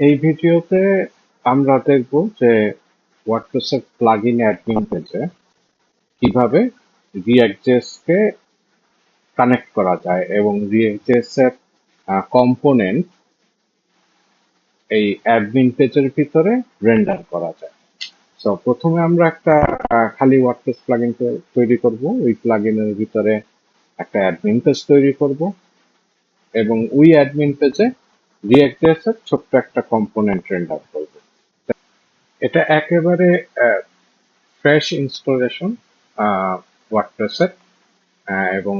এই ভিডিওতে আমরা দেখব যে ওয়ার্ডপ্রেসের প্লাগইন অ্যাডমিন পেজে কীভাবে কে কানেক্ট করা যায় এবং এর কম্পোনেন্ট এই অ্যাডমিন পেজের ভিতরে রেন্ডার করা যায়। সো প্রথমে আমরা একটা খালি ওয়ার্ডপ্রেস প্লাগইন তৈরি করব। ওই প্লাগইনের ভিতরে একটা অ্যাডমিন পেজ তৈরি করব এবং ওই অ্যাডমিন পেজে রিঅ্যাক্টজেস এর ছোট্ট একটা কম্পোনেন্ট রেন্ডার করব। এটা একেবারে ফ্রেশ ইনস্টলেশন ওয়ার্ডপ্রেসের এবং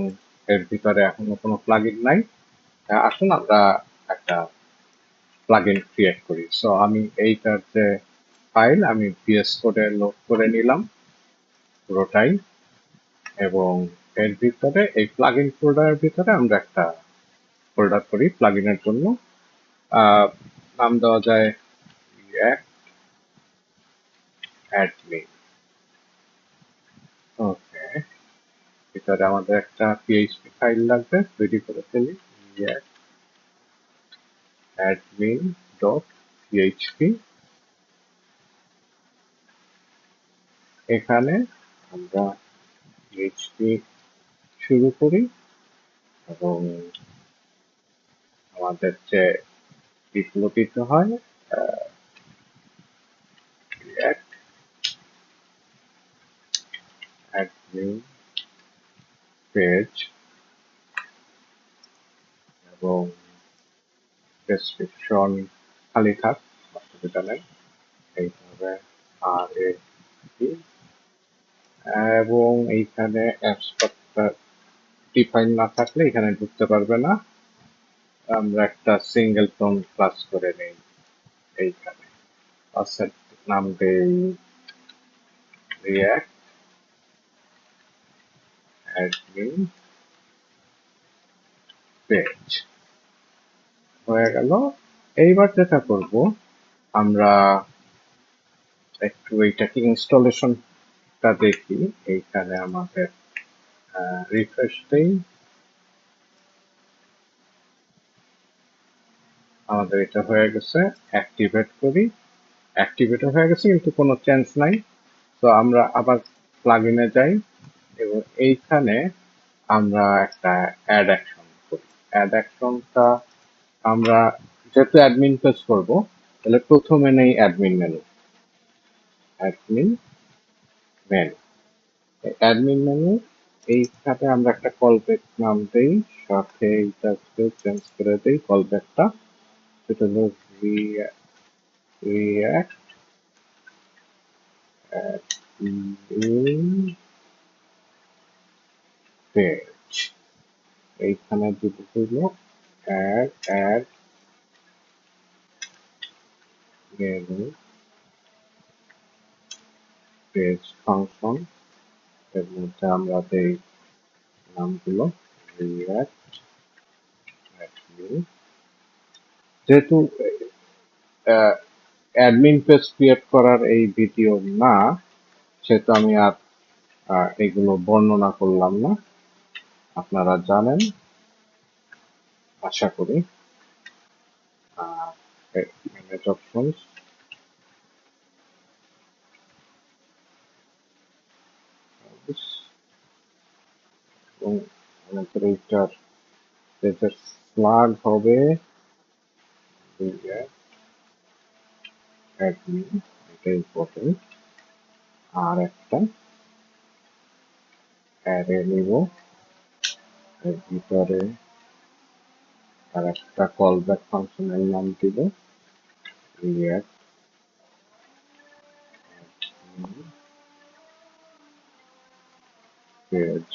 এর ভিতরে এখনও কোনো প্লাগইন নাই। আসুন আমরা একটা প্লাগইন ক্রিয়েট করি। সো আমি এইটার যে ফাইল আমি ভিএস কোডে লোড করে নিলাম পুরোটাই এবং এর ভিতরে এই প্লাগইন ফোল্ডারের ভিতরে আমরা একটা ফোল্ডার করি প্লাগইনের জন্য। আহ, নাম দেওয়া যায় React Admin ওকে ভিতরে আমাদের একটা পিএইচপি ফাইল লাগবে তৈরি করে ফেলি। React admin dot php এখানে আমরা PHP শুরু করি এবং আমাদের যে দিতে হয় React এবং ডেসক্রিপশন খালি থাক অসুবিধা নেই। এইভাবে আর এবং এইখানে অ্যাপসটা ডিফাইন না থাকলে এখানে ঢুকতে পারবে না। আমরা একটা সিঙ্গেল টোন ক্লাস করে নেই এইখানে। ক্লাসের নাম দেই রিয়াক্ট অ্যাডমিন পেজ হয়ে গেল। এইবার যেটা করব, আমরা একটু এইটাকে ইনস্টলেশনটা দেখি। এইখানে আমাদের রিফ্রেশ দেই। আমাদের এটা হয়ে গেছে অ্যাক্টিভেট করি। অ্যাক্টিভেট হয়ে গেছে, কিন্তু কোনো চেঞ্জ নাই। তো আমরা আবার প্লাগইনে যাই, এবং এইখানে আমরা একটা অ্যাড অ্যাকশন করি। অ্যাড অ্যাকশনটা আমরা যেহেতু অ্যাডমিন পেজ করব, তাহলে প্রথমে নেই admin menu admin menu admin menu এইখানে আমরা একটা কল ব্যাক নাম দেই, সাথে এইটাকে চেঞ্জ করে দেই কল ব্যাকটা সেটা হলো রিয়াক্ট অ্যাডমিন পেজ এইখানে দুটো হইল add add menu page function এর মধ্যে আমরা দেই নামগুলো রিয়াক্ট অ্যাডমিন যেহেতু অ্যাডমিন পেজ ক্রিয়েট করার এই ভিডিও না, সেহেতু আমি আর এগুলো বর্ণনা করলাম না। আপনারা জানেন, আশা করি। ম্যানেজ অপশনস এবং আমাদের পেজের ফ্ল্যাগ হবে অ্যাডমিন এটা আর একটা অ্যারে নিব। এর ভিতরে আর একটা কল ব্যাক ফাংশনের নাম দিব। রিয়াক্ট পেজ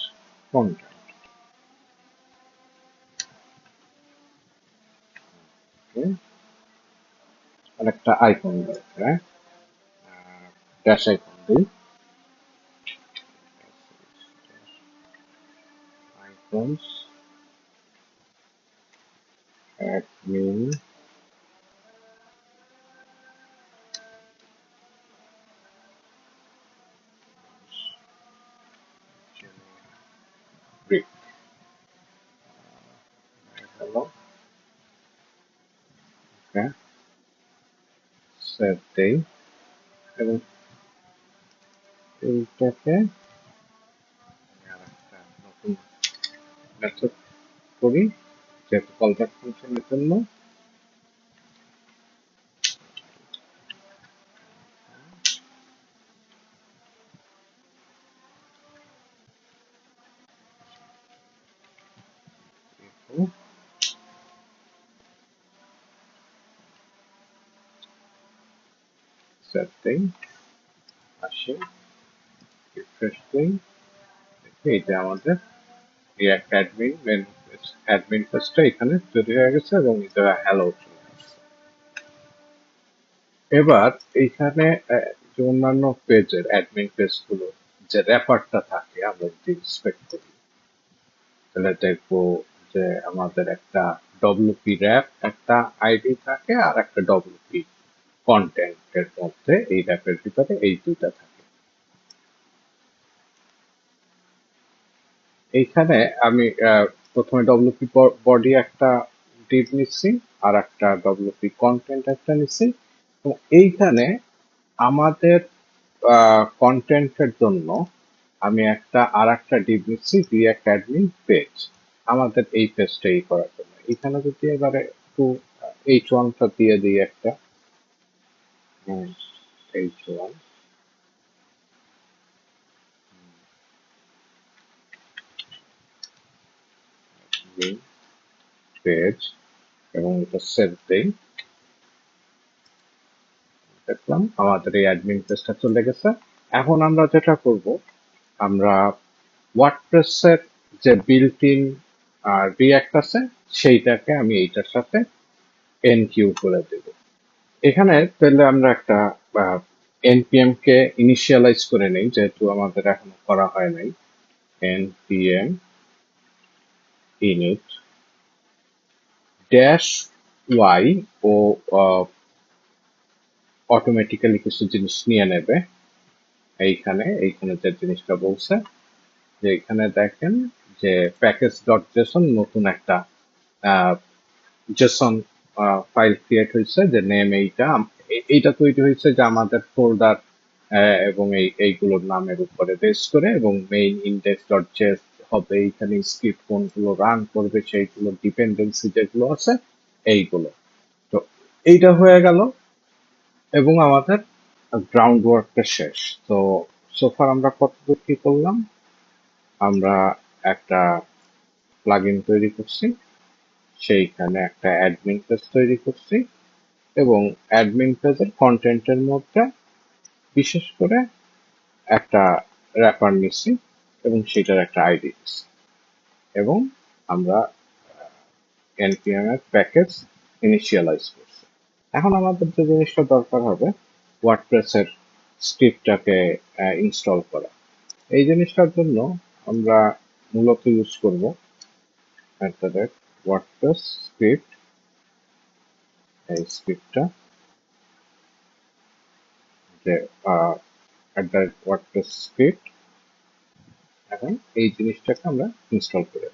আর একটা আইকন দেয় হ্যাঁ ড্যাশ আইকন দিই icons admin brick hello okay save দেই এবং এইটাকে করি যেহেতু কলব্যাক ফাংশনের জন্য। সেভ আসে রিফ্রেশ দেই দেখি এটা আমাদের রিয়াক্ট অ্যাডমিন মেন অ্যাডমিন পেজটা এখানে তৈরি হয়ে গেছে এবং এটা হ্যালো চলে আসছে এবার এইখানে যে অন্যান্য পেজের অ্যাডমিন পেজগুলো, যে র্যাপারটা থাকে, আমরা যদি ইন্সপেক্ট করি, তাহলে দেখব যে আমাদের একটা ডব্লিউপি র্যাপ একটা আইডি থাকে, আর একটা ডব্লিউপি কন্টেন্টের মধ্যে এই র্যাপের ভিতরে এই দুইটা থাকে। এইখানে আমি প্রথমে ডব্লিউপি বডি একটা ডিপ নিচ্ছি আর একটা ডব্লিউপি কন্টেন্ট একটা নিচ্ছি এবং এইখানে আমাদের কন্টেন্টের জন্য আমি একটা আর একটা ডিপ নিচ্ছি রিয়াক্ট অ্যাডমিন পেজ আমাদের এই পেজটা এই করার জন্য। এখানে যদি এবারে একটু এইচ ওয়ানটা দিয়ে দিই একটা। এইচ ওয়ান পেজ এবং এটা সেভ দেই দেখলাম। আমাদের এই অ্যাডমিন পেজটা চলে গেছে। এখন আমরা যেটা করব, আমরা ওয়ার্ডপ্রেসের যে বিল্ট ইন রিয়াক্ট আছে, সেইটাকে আমি এইটার সাথে এনকিউ করে দেব। এখানে তাহলে আমরা একটা এনপিএম কে ইনিশিয়ালাইজ করে নেই, যেহেতু আমাদের এখনও করা হয় নাই। এনপিএম ইনিট ড্যাশ ওয়াই ও অটোমেটিক্যালি কিছু জিনিস নিয়ে নেবে। এইখানে এইখানে যে জিনিসটা বলছে, যে এখানে দেখেন যে প্যাকেজ ডট জেসন নতুন একটা জেসন ফাইল ক্রিয়েট হয়েছে যে নেম এইটা এইটা তৈরি হয়েছে যে আমাদের ফোল্ডার এবং এই এইগুলোর নামের উপরে বেস করে, এবং মেইন ইন্ডেক্স ডট জেস হবে, এইখানে স্ক্রিপ্ট কোনগুলো রান করবে, সেইগুলো ডিপেন্ডেন্সি যেগুলো আছে, এইগুলো। তো এইটা হয়ে গেল, এবং আমাদের গ্রাউন্ড ওয়ার্কটা শেষ। তো সোফার আমরা কতদূর কি করলাম? আমরা একটা প্লাগইন তৈরি করছি। সেইখানে একটা অ্যাডমিন পেজ তৈরি করছি এবং অ্যাডমিন পেজের কন্টেন্টের মধ্যে বিশেষ করে একটা র্যাপার নিচ্ছি এবং সেটার একটা আইডি দিচ্ছি এবং আমরা এনপিএম এর প্যাকেজ ইনিশিয়ালাইজ করছি। এখন আমাদের যে জিনিসটা দরকার হবে ওয়ার্ডপ্রেসের স্ক্রিপ্টটাকে ইনস্টল করা। এই জিনিসটার জন্য আমরা মূলত ইউজ করব at the rate WordPress script এই স্ক্রিপ্টটা যে অ্যাট দ্য স্ক্রিপ্ট এখন এই জিনিসটাকে আমরা ইনস্টল করে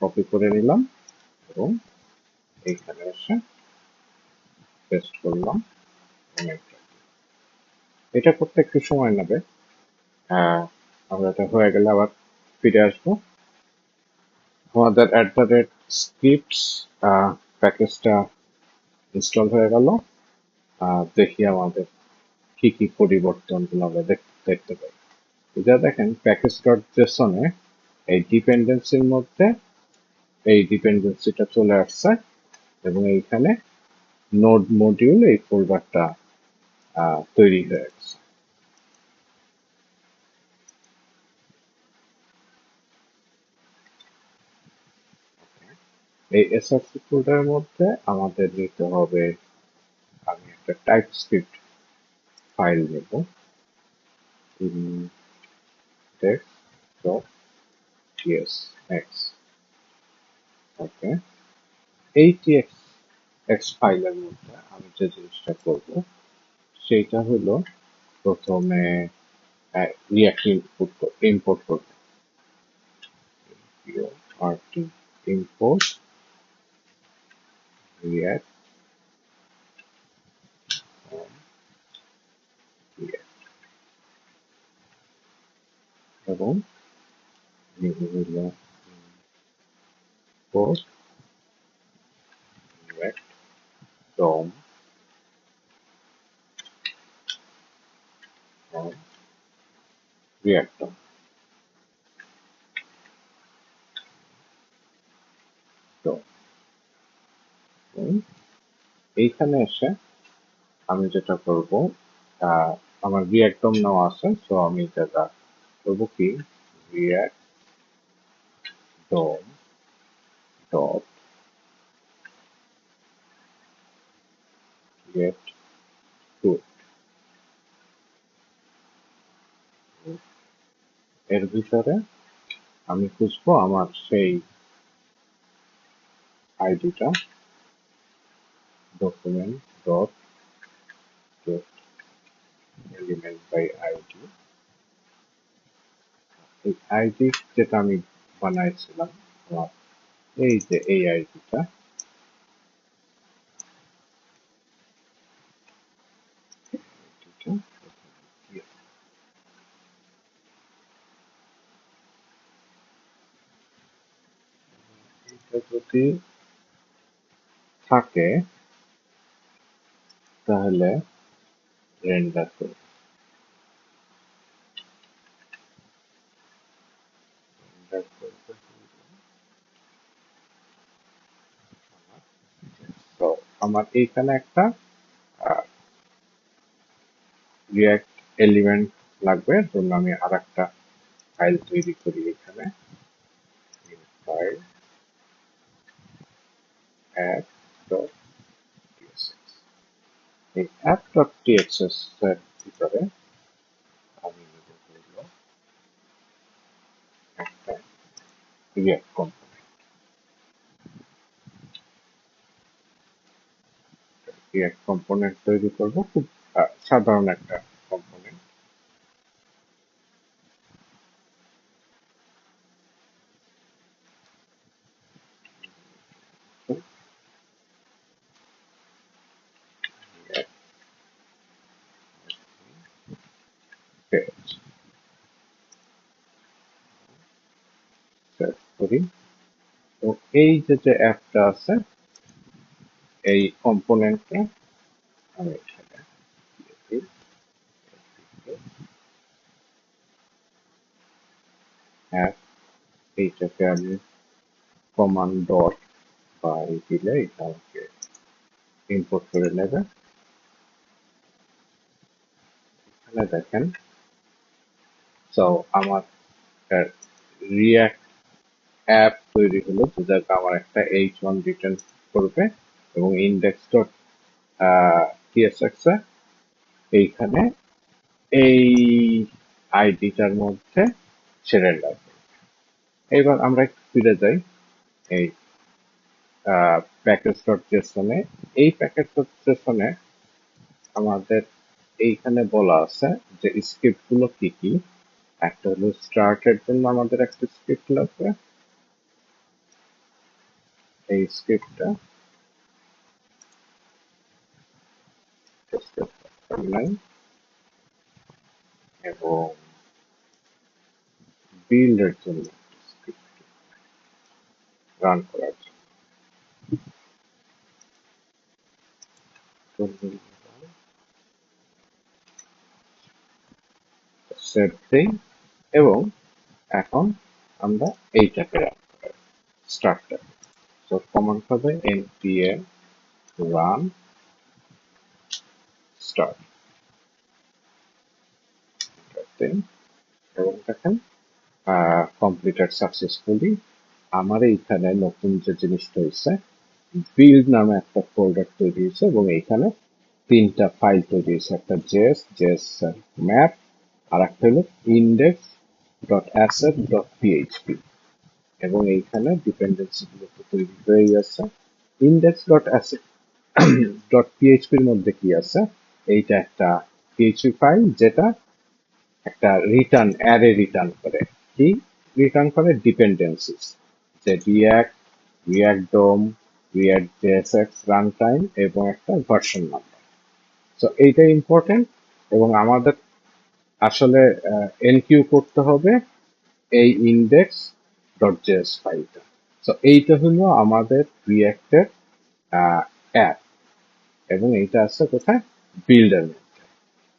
কপি করে নিলাম এবং এইখানে এসে পেস্ট করলাম। এটা করতে একটু সময় নেবে। আমরা এটা হয়ে গেলে আবার ফিরে আসব। আমাদের অ্যাট দ্য রেট স্ক্রিপ্টস প্যাকেজটা ইনস্টল হয়ে গেল। দেখি আমাদের কি কি পরিবর্তনগুলো আমরা দেখ- দেখতে পাই। এটা দেখেন প্যাকেজ ডট জেসনে এই ডিপেন্ডেন্সির মধ্যে এই ডিপেন্ডেন্সিটা চলে আসছে এবং এইখানে নোড মডিউল এই ফোল্ডারটা তৈরি হয়ে গেছে। এই এসআরসি ফোল্ডারের মধ্যে আমাদের নিতে হবে, আমি একটা টাইপ স্ক্রিপ্ট ফাইল নেব ওকে এই tx x ফাইলের মধ্যে আমি যে জিনিসটা করব, সেইটা হলো প্রথমে রিয়াক্ট ইনপুট ইম্পোর্ট করব। react react tá bom eu vou react DOM react DOM এইখানে এসে আমি যেটা করব আমার রিয়াক্ট নেওয়া আছে সো আমি যেটা করব কি? রিয়াক্ট ডম ডট টু এর ভিতরে আমি খুঁজবো আমার সেই আইডিটা document dot get element by ID এই আইডি যেটা আমি বানাইছিলাম এই যে এই আইডিটা যদি থাকে তাহলে রেন্ডার করব। আমার এইখানে একটা এলিমেন্ট লাগবে জন্য আমি আর একটা ফাইল তৈরি করি এখানে। ফাইল অ্যাপ ডট এই অ্যাপ ডট টিএক্সএস এর ভিতরে আমি নেব হইল একটা রিয়াক্ট কম্পোনেন্ট রিয়াক্ট কম্পোনেন্ট তৈরি করব, খুব সাধারণ একটা কম্পোনেন্ট পেজ সেট করি তো এই যে যে অ্যাপটা আছে, এই কম্পোনেন্টটা, আমি এখানে দিয়ে দিই। অ্যাপ, এইটাকে আমি কমান্ড ডট বা এই দিলে এটা আমাকে ইম্পোর্ট করে নেবে এখানে দেখেন সো আমার রিয়াক্ট অ্যাপ তৈরি হলো যেটাকে আমার একটা এইচ ওয়ান রিটার্ন করবে এবং ইন্ডেক্স ডট টিএসএক্স এইখানে এই আইডিটার মধ্যে ছেড়ে করবে। এবার আমরা একটু ফিরে যাই এই প্যাকেজ ডট জেসনে এই প্যাকেজ ডট জেসনে আমাদের এইখানে বলা আছে যে স্ক্রিপ্টগুলো কি কি? একটা হলো স্টার্টের জন্য আমাদের একটা স্ক্রিপ্ট লাগবে এই স্ক্রিপ্টটা লাইন এবং বিল্ডের জন্য রান করার জন্য সেভ এবং এখন আমরা এইটাকে স্টার্টটা তো কমান্ড হবে npm রান, স্টার্ট। এবং দেখেন কমপ্লিটেড সাকসেসফুলি আমার এইখানে নতুন যে জিনিসটা হয়েছে বিল্ড নামে একটা ফোল্ডার তৈরি হয়েছে এবং এইখানে তিনটা ফাইল তৈরি হয়েছে একটা জেস জেস ম্যাপ আর একটা হলো index dot asset dot PHP এবং এইখানে ডিপেন্ডেন্সি গুলো তো তৈরি হয়ে আছে। ইন্ডেক্স ডট অ্যাসেট ডট পিএইচপির মধ্যে কি আছে? এইটা একটা পিএইচপি ফাইল যেটা একটা রিটার্ন অ্যারে রিটার্ন করে। কি? রিটার্ন করে ডিপেন্ডেন্সিস যে React React DOM React JSX run time এবং একটা ভার্সন নাম্বার সো এইটা ইম্পর্টেন্ট এবং আমাদের আসলে এনকিউ করতে হবে। এই ইন্ডেক্স ডট জেএস ফাইলটা তো এইটা হলো আমাদের রিয়াক্টের অ্যাপ এবং এইটা আছে কোথায়? বিল্ডের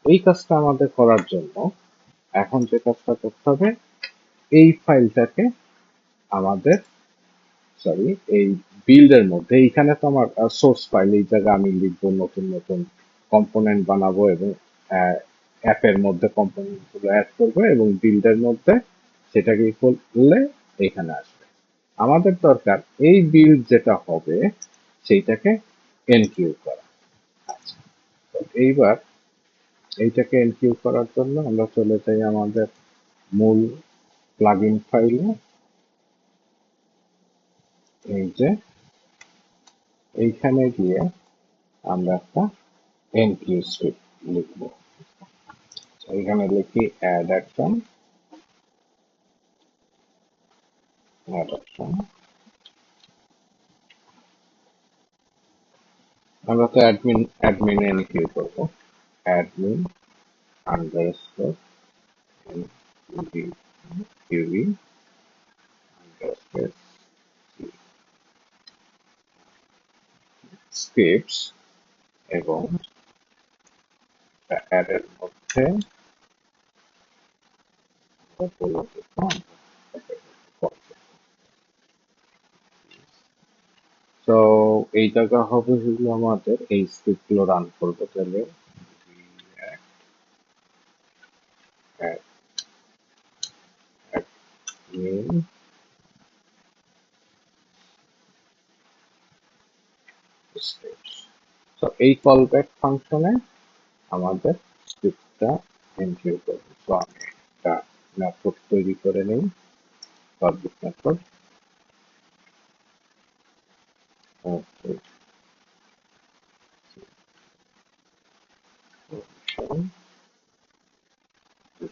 এই কাজটা আমাদের করার জন্য এখন যে কাজটা করতে হবে, এই ফাইলটাকে আমাদের সরি এই বিল্ডের মধ্যে, এইখানে তো আমার সোর্স ফাইল এই জায়গায় আমি লিখব নতুন নতুন কম্পোনেন্ট বানাবো এবং অ্যাপের মধ্যে কম্পোনেন্টগুলো অ্যাড করব এবং বিল্ডের মধ্যে সেটাকে করলে এখানে আসবে। আমাদের দরকার এই বিল্ড যেটা হবে, সেইটাকে এনকিউ করা। আচ্ছা এইবার এইটাকে এনকিউ করার জন্য আমরা চলে যাই আমাদের মূল প্লাগইন ফাইলে এই যে, এইখানে গিয়ে আমরা একটা এনকিউ স্ক্রিপ্ট লিখব। এখানে লিখি অ্যাড অ্যাকশন অ্যাড অ্যাকশন আমরা তো অ্যাডমিন অ্যাডমিন এনকিউ করব admin underscore QB underscore scripts এবং অ্যাডের মধ্যে তো এই জায়গা হবে হলো আমাদের এই স্ক্রিপ্টগুলো রান করব তাহলে। এই কলব্যাক ফাংশনে আমাদের স্ক্রিপ্টটা এনকিউ করবে। তো আমি একটা মেথড তৈরি করে নিই। পাবলিক মেথড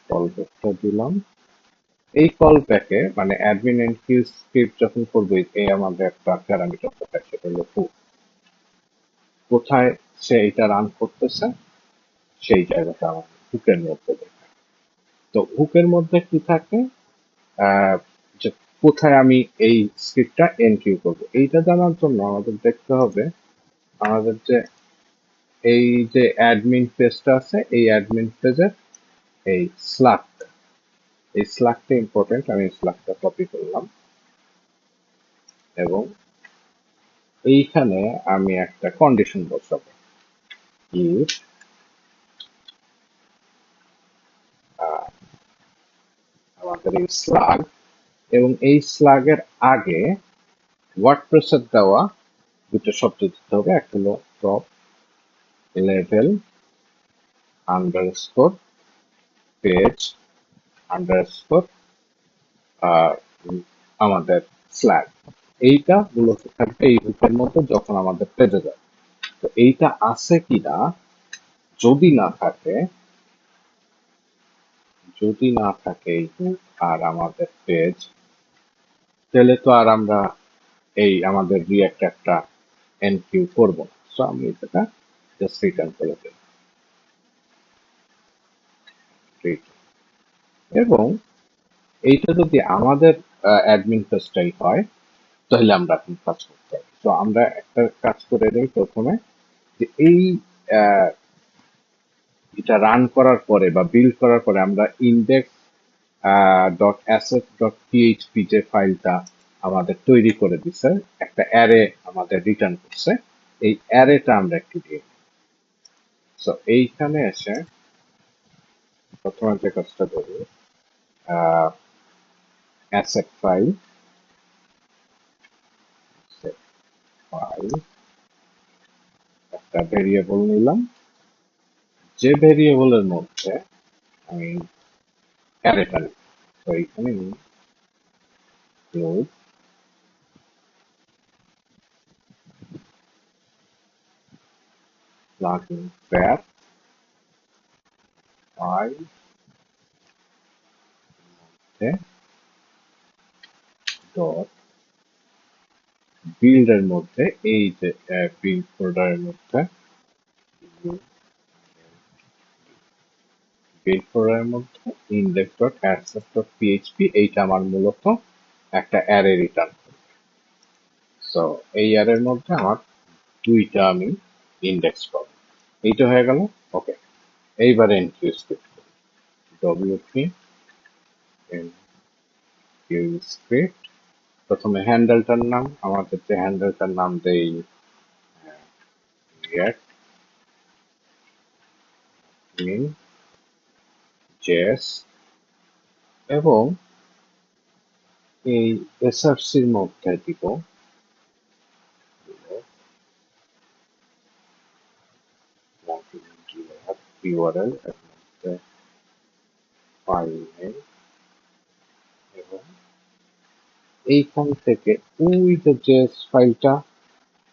কলব্যাকটা দিলাম এই কল ব্যাকে মানে অ্যাডমিন এনকিউ স্ক্রিপ্ট যখন করব, এই আমাদের একটা প্যারামিটার দরকার সেটা হলো হু কোথায় সে এটা রান করতেছে, সেই জায়গাটা আমাদের হুকের মধ্যে দেখা তো হুকের মধ্যে কি থাকে? যে কোথায় আমি এই স্ক্রিপ্টটা এনকিউ করব? এইটা জানার জন্য আমাদের দেখতে হবে, আমাদের যে এই যে অ্যাডমিন পেজটা আছে, এই অ্যাডমিন পেজের এই স্লাকটা এই স্লাকটা ইম্পর্টেন্ট আমি স্লাকটা কপি করলাম। এবং এইখানে আমি একটা কন্ডিশন বসাবো। If আমাদের এই স্লাগ এবং এই স্লাগের আগে ওয়ার্ডপ্রেসের দেওয়া দুটো শব্দ দিতে হবে। একটা হলো top level underscore page underscore আর আমাদের স্ল্যাগ এইটা মূলত থাকবে এই হুকের মতো যখন আমাদের পেজে যাবে তো এইটা আছে কিনা? যদি না থাকে, যদি না থাকে আর আমাদের পেজ তাহলে তো আর আমরা এই আমাদের রিয়াক্ট একটা এনকিউ করব না। সো আমি এটা জাস্ট রিটার্ন করে দেব। এবং এইটা যদি আমাদের অ্যাডমিন পেজটাই হয়, তাহলে আমরা এখন কাজ করতে পারি। তো আমরা একটা কাজ করে নিই প্রথমে যে এই এটা রান করার পরে বা বিল্ড করার পরে আমরা index dot asset dot PHP যে ফাইলটা আমাদের তৈরি করে দিছে, একটা অ্যারে আমাদের রিটার্ন করছে, এই অ্যারেটা আমরা একটু দিয়ে সো এইখানে এসে প্রথমে যে কাজটা করি অ্যাসেট ফাইল ফাইল একটা ভেরিয়েবল নিলাম। যে ভেরিয়েবলের মধ্যে আমি অ্যারেটা নিই তো এইখানে include plugin pair file মধ্যে ডট বিল্ডের মধ্যে এই যে বিল্ড ফোল্ডারের মধ্যে বিল্ড ফোল্ডারের মধ্যে index dot asset dot PHP, এইটা আমার মূলত একটা অ্যারে রিটার্ন করবে। সো এই অ্যারের মধ্যে আমার দুইটা আমি ইন্ডেক্স পাবো। এইটা হয়ে গেল, ওকে। এইবারে enqueue script W P enqueue script প্রথমে হ্যান্ডেলটার নাম, আমাদের যে হ্যান্ডেলটার নাম দেই মিন জেস এবং এই এসআরসির মধ্যে দিব ইউআরএল এর মধ্যে ফাইল এবং এইখান থেকে ওই যে জেস ফাইলটা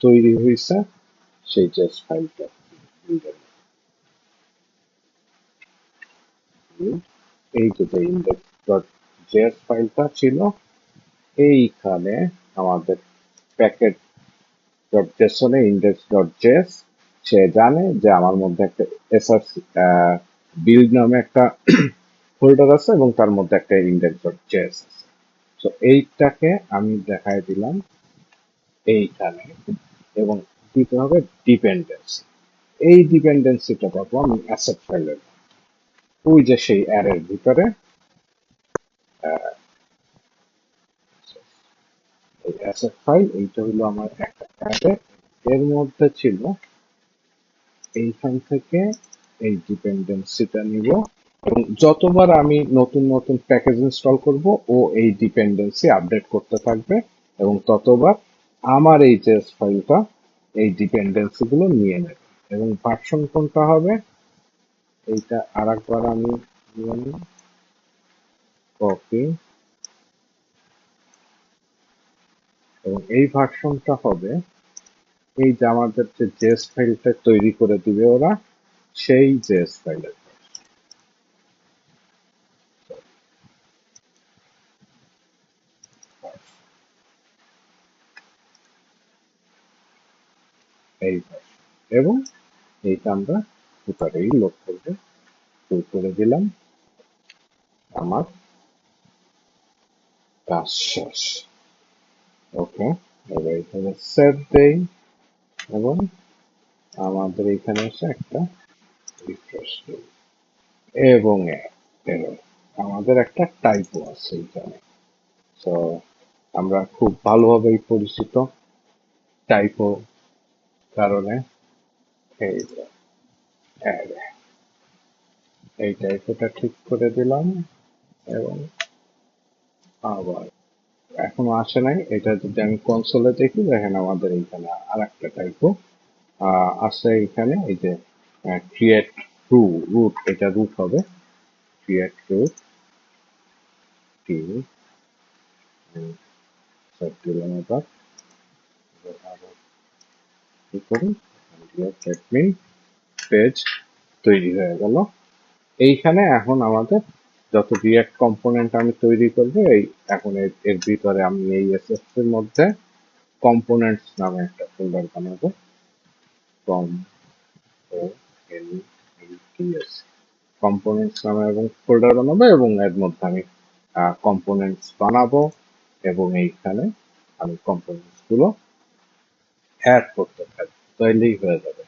তৈরি হয়েছে, সেই জেস ফাইলটা এই যে ইন্ডেক্স ডট জেএস ফাইলটা ছিল। এইখানে আমাদের প্যাকেট ডট জেসনে ইন্ডেক্স ডট জেএস, সে জানে যে আমার মধ্যে একটা এসআরসি বিল্ড নামে একটা ফোল্ডার আছে এবং তার মধ্যে একটা ইন্ডেক্স ডট জেএস আছে। তো এইটাকে আমি দেখাই দিলাম এইখানে এবং দিতে হবে ডিপেন্ডেন্সি এই ডিপেন্ডেন্সিটা পাবো আমি অ্যাসেট ফাইলের ওই যে সেই অ্যারের ভিতরে এই অ্যাসেট ফাইল এইটা হলো আমার একটা অ্যারে এর মধ্যে ছিল, এইখান থেকে এই ডিপেন্ডেন্সিটা নিব। এবং যতবার আমি নতুন নতুন প্যাকেজ ইনস্টল করব, ও এই ডিপেন্ডেন্সি আপডেট করতে থাকবে। এবং ততবার আমার এই জেস ফাইলটা এই ডিপেন্ডেন্সি গুলো নিয়ে নেবে। এবং ভার্সন কোনটা হবে? এইটা আরেকবার আমি কপি এবং এই ভার্সনটা হবে, এই যে আমাদের যে জেস ফাইলটা তৈরি করে দিবে ওরা, সেই জেস ফাইলের এই। এবং এইটা আমরা ফুটারেই লোড করবে। শুরু করে দিলাম। আমার কাজ শেষ। ওকে এবার এখানে সেভ দেই এবং আমাদের এখানে এসে একটা রিফ্রেশ দেই। এবং আমাদের একটা টাইপও আছে এখানে। তো আমরা খুব ভালোভাবেই পরিচিত টাইপো কারণে এই যে error। এই টাইপোটা ঠিক করে দিলাম এবং আবার এখনও আসে নাই। এটা যদি আমি কনসোলে দেখি, দেখেন আমাদের এইখানে আর একটা টাইপও আছে এখানে এই যে ক্রিয়েট রু রুট এটা রুট হবে। ক্রিয়েট রুট টি দিলাম আবার কি পেজ তৈরি হয়ে গেল। এইখানে এখন আমাদের যত রিয়াক্ট কম্পোনেন্ট আমি তৈরি করব, এই এখন এর ভিতরে আমি এই এসএস এর মধ্যে কম্পোনেন্টস নামে একটা ফোল্ডার বানাবো। কম ও এন এস কম্পোনেন্টস নামে এবং ফোল্ডার বানাবো এবং এর মধ্যে আমি কম্পোনেন্টস বানাবো এবং এইখানে আমি কম্পোনেন্টসগুলো অ্যাড করতে থাকব। তাইলেই হয়ে যাবে।